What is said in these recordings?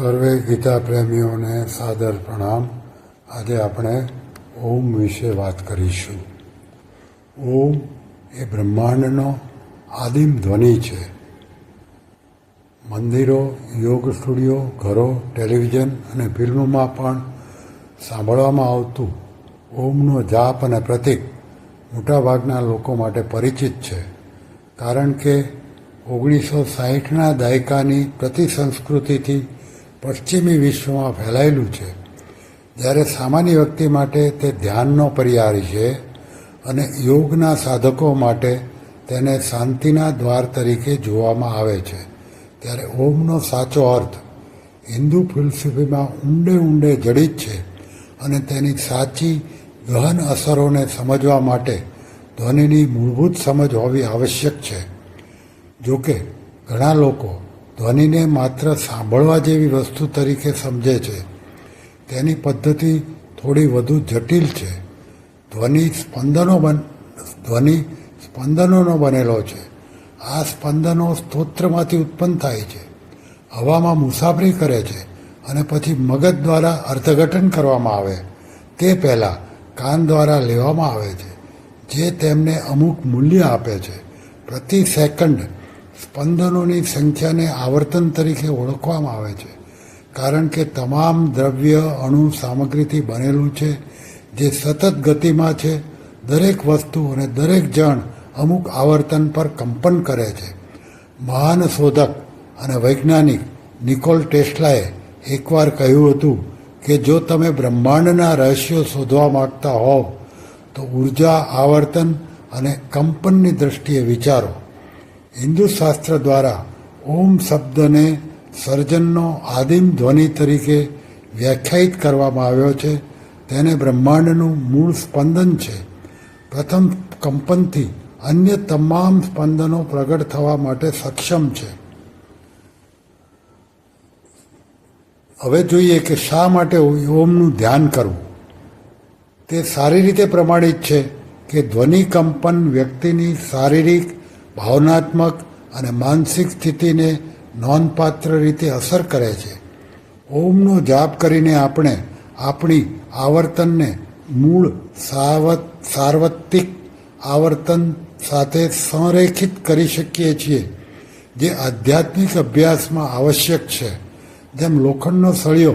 સર્વે ગીતા પ્રેમીઓને સાદર પ્રણામ. આજે આપણે ઓમ વિશે વાત કરીશું. ઓમ એ બ્રહ્માંડનો આદિમ ધ્વનિ છે. મંદિરો, યોગ સ્ટુડિયો, ઘરો, ટેલિવિઝન અને ફિલ્મોમાં પણ સાંભળવામાં આવતું ઓમનો જાપ અને પ્રતીક મોટાભાગના લોકો માટે પરિચિત છે. કારણ કે ઓગણીસો સાહીઠના દાયકાની પ્રતિ સંસ્કૃતિથી પશ્ચિમી વિશ્વમાં ફેલાયેલું છે. જ્યારે સામાન્ય વ્યક્તિ માટે તે ધ્યાનનો પર્યાય છે અને યોગના સાધકો માટે તેને શાંતિના દ્વાર તરીકે જોવામાં આવે છે. ત્યારે ઓમનો સાચો અર્થ, હિન્દુ ફિલસૂફીમાં ઊંડે ઊંડે જડિત છે અને તેની સાચી ગહન અસરોને સમજવા માટે ધ્વનિની મૂળભૂત સમજ હોવી આવશ્યક છે. જોકે ઘણા લોકો ધ્વનિને માત્ર સાંભળવા જેવી વસ્તુ તરીકે સમજે છે. તેની પદ્ધતિ થોડી વધુ જટિલ છે. ધ્વનિ સ્પંદનો બન, ધ્વનિ સ્પંદનોનો બનેલો છે. આ સ્પંદનો સ્તોત્રમાંથી ઉત્પન્ન થાય છે. હવામાં મુસાફરી કરે છે અને પછી મગજ દ્વારા અર્થઘટન કરવામાં આવે. તે પહેલાં કાન દ્વારા લેવામાં આવે છે, જે તેમને અમુક મૂલ્ય આપે છે. પ્રતિ સેકન્ડ સ્પંદનોની સંખ્યાને આવર્તન તરીકે ઓળખવામાં આવે છે. કારણ કે તમામ દ્રવ્ય અણુ સામગ્રીથી બનેલું છે, જે સતત ગતિમાં છે, દરેક વસ્તુ અને દરેક જણ અમુક આવર્તન પર કંપન કરે છે. મહાન શોધક અને વૈજ્ઞાનિક નિકોલ ટેસ્લાએ એકવાર કહ્યું હતું કે જો તમે બ્રહ્માંડના રહસ્યો શોધવા માગતા હોવ, તો ઊર્જા આવર્તન અને કંપનની દ્રષ્ટિએ વિચારો. હિન્દુ શાસ્ત્ર દ્વારા ઓમ શબ્દને સર્જનનો આદિમ ધ્વનિ તરીકે વ્યાખ્યાયિત કરવામાં આવ્યો છે. તેને બ્રહ્માંડનું મૂળ સ્પંદન છે. પ્રથમ કંપનથી અન્ય તમામ સ્પંદનો પ્રગટ થવા માટે સક્ષમ છે. હવે જોઈએ કે શા માટે ઓમનું ધ્યાન કરવું? તે સારી રીતે પ્રમાણિત છે કે ધ્વનિ કંપન વ્યક્તિની શારીરિક ભાવનાત્મક અને માનસિક સ્થિતિને નોંધપાત્ર રીતે અસર કરે છે. ઓમનો જાપ કરીને આપણે આપણી આવર્તનને મૂળ સાવત, સાર્વત્રિક આવર્તન સાથે સંરેખિત કરી શકીએ છીએ, જે આધ્યાત્મિક અભ્યાસમાં આવશ્યક છે. જેમ લોખંડનો સળિયો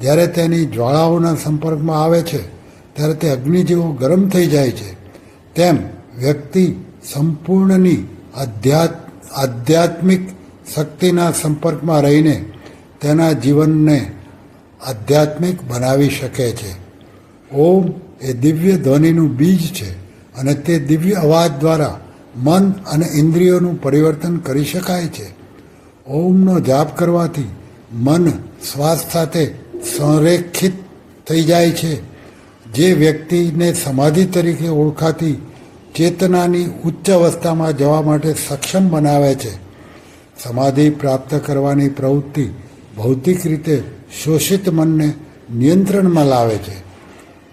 જ્યારે તેની જ્વાળાઓના સંપર્કમાં આવે છે, ત્યારે તે અગ્નિ જેવો ગરમ થઈ જાય છે. તેમ વ્યક્તિ સંપૂર્ણની આધ્યાત્, આધ્યાત્મિક શક્તિના સંપર્કમાં રહીને તેના જીવનને આધ્યાત્મિક બનાવી શકે છે. ઓમ એ દિવ્ય ધ્વનિનું બીજ છે અને તે દિવ્ય અવાજ દ્વારા મન અને ઇન્દ્રિયોનું પરિવર્તન કરી શકાય છે. ઓમનો જાપ કરવાથી મન શ્વાસ સાથે સંરેખિત થઈ જાય છે. જે વ્યક્તિને સમાધિ તરીકે ઓળખાતી ચેતનાની ઉચ્ચ અવસ્થામાં જવા માટે સક્ષમ બનાવે છે. સમાધિ પ્રાપ્ત કરવાની પ્રવૃત્તિ ભૌતિક રીતે શોષિત મનને નિયંત્રણમાં લાવે છે.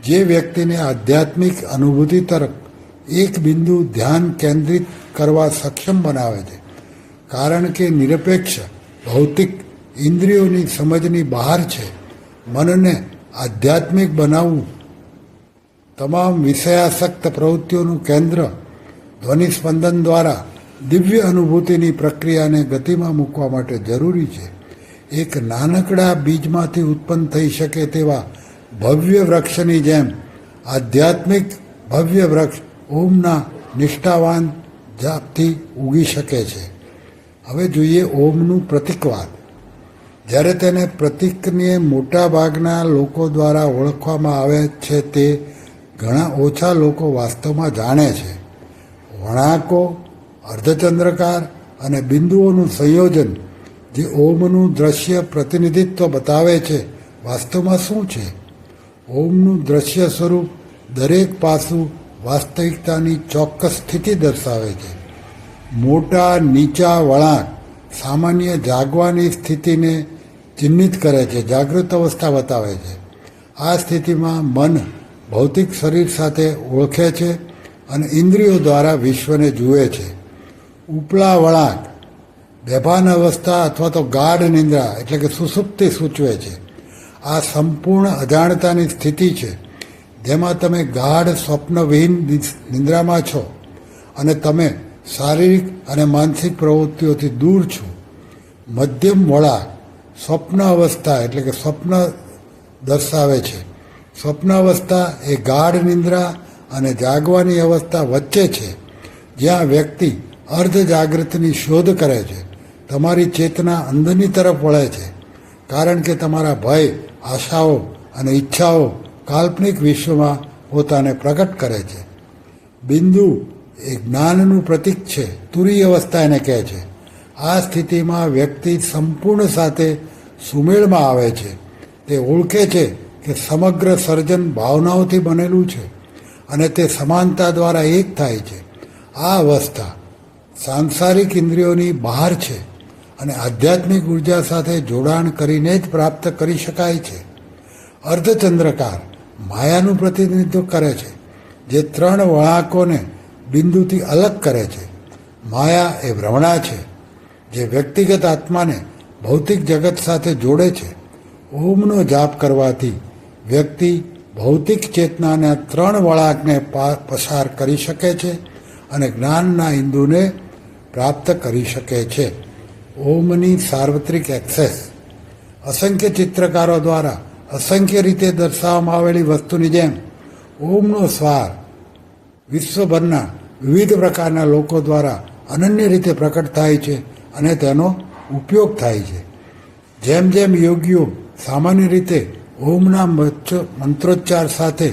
જે વ્યક્તિને આધ્યાત્મિક અનુભૂતિ તરફ એક બિંદુ ધ્યાન કેન્દ્રિત કરવા સક્ષમ બનાવે છે. કારણ કે નિરપેક્ષ ભૌતિક ઇન્દ્રિયોની સમજની બહાર છે. મનને આધ્યાત્મિક બનાવવું તમામ વિષયાસક્ત પ્રવૃત્તિઓનું કેન્દ્ર ધ્વનિ સ્પંદન દ્વારા દિવ્ય અનુભૂતિની પ્રક્રિયાને ગતિમાં મૂકવા માટે જરૂરી છે. એક નાનકડા બીજમાંથી ઉત્પન્ન થઈ શકે તેવા ભવ્ય વૃક્ષની જેમ આધ્યાત્મિક ભવ્ય વૃક્ષ ઓમના નિષ્ઠાવાન જાપથી ઉગી શકે છે. હવે જોઈએ ઓમનું પ્રતિકવાદ. જ્યારે તેને પ્રતિકને મોટા ભાગના લોકો દ્વારા ઓળખવામાં આવે છે તે ઘણા ઓછા લોકો વાસ્તવમાં જાણે છે. વણાકો, અર્ધચંદ્રકાર અને બિંદુઓનું સંયોજન જે ઓમનું દ્રશ્ય પ્રતિનિધિત્વ બતાવે છે, વાસ્તવમાં શું છે? ઓમનું દ્રશ્ય સ્વરૂપ દરેક પાસું વાસ્તવિકતાની ચોક્કસ સ્થિતિ દર્શાવે છે. મોટા, નીચા વળાંક સામાન્ય જાગવાની સ્થિતિને ચિહ્નિત કરે છે, જાગૃત અવસ્થા બતાવે છે. આ સ્થિતિમાં મન ભૌતિક શરીર સાથે ઓળખે છે અને ઇન્દ્રિયો દ્વારા વિશ્વને જુએ છે. ઉપલા વળાંક બેભાન અવસ્થા અથવા તો ગાઢ નિંદ્રા એટલે કે સુસુપ્તિ સૂચવે છે. આ સંપૂર્ણ અજાણતાની સ્થિતિ છે. જેમાં તમે ગાઢ સ્વપ્નવિહીન નિંદ્રામાં છો અને તમે શારીરિક અને માનસિક પ્રવૃત્તિઓથી દૂર છો. મધ્યમ વળાંક સ્વપ્ન અવસ્થા એટલે કે સ્વપ્ન દર્શાવે છે. સ્વપ્ન અવસ્થા એ ગાઢ નિંદ્રા અને જાગવાની અવસ્થા વચ્ચે છે, જ્યાં વ્યક્તિ અર્ધ જાગૃતિની શોધ કરે છે, તમારી ચેતના અંદરની તરફ વળે છે, કારણ કે તમારા ભય, આશાઓ અને ઈચ્છાઓ કાલ્પનિક વિશ્વમાં પોતાને પ્રગટ કરે છે. બિંદુ એ જ્ઞાનનું પ્રતીક છે, તુરી અવસ્થા એને કહે છે. આ સ્થિતિમાં વ્યક્તિ સંપૂર્ણ સાથે સુમેળમાં આવે છે, તે ઓળખે છે કે સમગ્ર સર્જન ભાવનાઓથી બનેલું છે અને તે સમાનતા દ્વારા એક થાય છે. આ અવસ્થા સાંસારિક ઇન્દ્રિયોની બહાર છે અને આધ્યાત્મિક ઊર્જા સાથે જોડાણ કરીને જ પ્રાપ્ત કરી શકાય છે. અર્ધચંદ્રકાર માયાનું પ્રતિનિધિત્વ કરે છે, જે ત્રણ વળાંકોને બિંદુથી અલગ કરે છે. માયા એ ભ્રમણા છે, જે વ્યક્તિગત આત્માને ભૌતિક જગત સાથે જોડે છે. ઓમનો જાપ કરવાથી વ્યક્તિ ભૌતિક ચેતનાના ત્રણ વળાંકને પસાર કરી શકે છે અને જ્ઞાનના ઇન્દુને પ્રાપ્ત કરી શકે છે. ઓમની સાર્વત્રિક એક્સેસ. અસંખ્ય ચિત્રકારો દ્વારા અસંખ્ય રીતે દર્શાવવામાં આવેલી વસ્તુની જેમ ઓમનો સ્વાર વિશ્વભરના વિવિધ પ્રકારના લોકો દ્વારા અનન્ય રીતે પ્રકટ થાય છે અને તેનો ઉપયોગ થાય છે. જેમ જેમ યોગીઓ સામાન્ય રીતે ઓમના મંત્રોચ્ચાર સાથે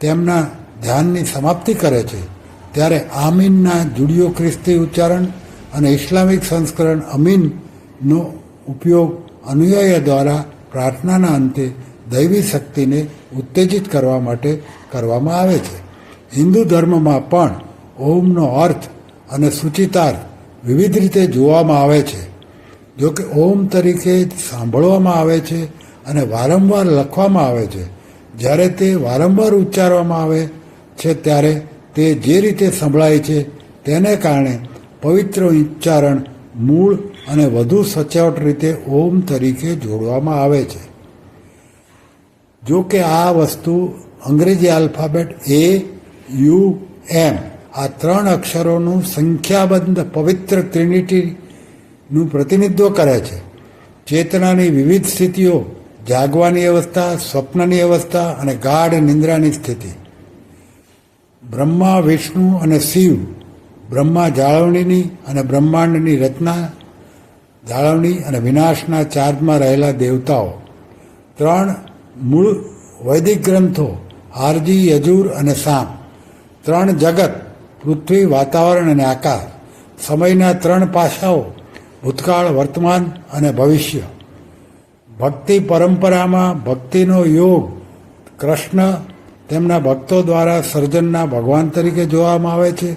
તેમના ધ્યાનની સમાપ્તિ કરે છે. ત્યારે આમીનના જુડિયો ખ્રિસ્તી ઉચ્ચારણ અને ઇસ્લામિક સંસ્કરણ અમીનનો ઉપયોગ અનુયાયી દ્વારા પ્રાર્થનાના અંતે દૈવી શક્તિને ઉત્તેજિત કરવા માટે કરવામાં આવે છે. હિન્દુ ધર્મમાં પણ ઓમનો અર્થ અને સૂચિતાર્થ વિવિધ રીતે જોવામાં આવે છે. જોકે ઓમ તરીકે સાંભળવામાં આવે છે અને વારંવાર લખવામાં આવે છે. જ્યારે તે વારંવાર ઉચ્ચારવામાં આવે છે, ત્યારે તે જે રીતે સંભળાય છે, તેને કારણે પવિત્ર ઉચ્ચારણ મૂળ અને વધુ સચોટ રીતે ઓમ તરીકે જોડવામાં આવે છે. જો કે આ વસ્તુ અંગ્રેજી આલ્ફાબેટ એ, યુ, એમ, આ ત્રણ અક્ષરોનું સંખ્યાબંધ પવિત્ર ટ્રિનિટીનું પ્રતિનિધિત્વ કરે છે. ચેતનાની વિવિધ સ્થિતિઓ જાગવાની અવસ્થા, સ્વપ્નની અવસ્થા અને ગાઢ નિંદ્રાની સ્થિતિ. બ્રહ્મા, વિષ્ણુ અને શિવ, બ્રહ્મા જાળવણીની અને બ્રહ્માંડની રચના, જાળવણી અને વિનાશના ચાર્જમાં રહેલા દેવતાઓ. ત્રણ મૂળ વૈદિક ગ્રંથો, આરજી, યજુર અને સામ. ત્રણ જગત, પૃથ્વી, વાતાવરણ અને આકાશ. સમયના ત્રણ પાસાઓ, ભૂતકાળ, વર્તમાન અને ભવિષ્ય. ભક્તિ પરંપરામાં ભક્તિનો યોગ કૃષ્ણ તેમના ભક્તો દ્વારા સર્જનના ભગવાન તરીકે જોવામાં આવે છે.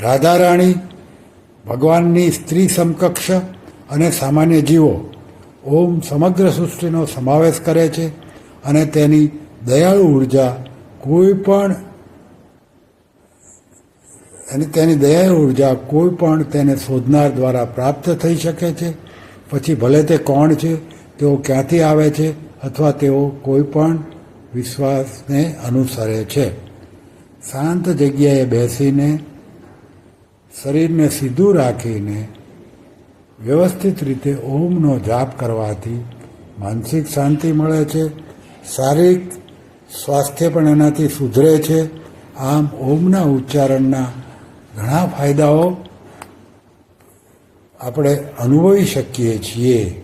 રાધા રાણી ભગવાનની સ્ત્રી સમકક્ષ અને સામાન્ય જીવો ઓમ સમગ્ર સૃષ્ટિનો સમાવેશ કરે છે અને તેની દયાળુ ઊર્જા કોઈ પણ અને તેની દયાળુ ઊર્જા કોઈ પણ તેને શોધનાર દ્વારા પ્રાપ્ત થઈ શકે છે. પછી ભલે તે કોણ છે તેઓ ક્યાંથી આવે છે અથવા તેઓ કોઈ પણ વિશ્વાસને અનુસરે છે. શાંત જગ્યાએ બેસીને શરીરને સીધું રાખીને વ્યવસ્થિત રીતે ઓમનો જાપ કરવાથી માનસિક શાંતિ મળે છે. શારીરિક સ્વાસ્થ્ય પણ એનાથી સુધરે છે. આમ ઓમના ઉચ્ચારણના ઘણા ફાયદાઓ આપણે અનુભવી શકીએ છીએ.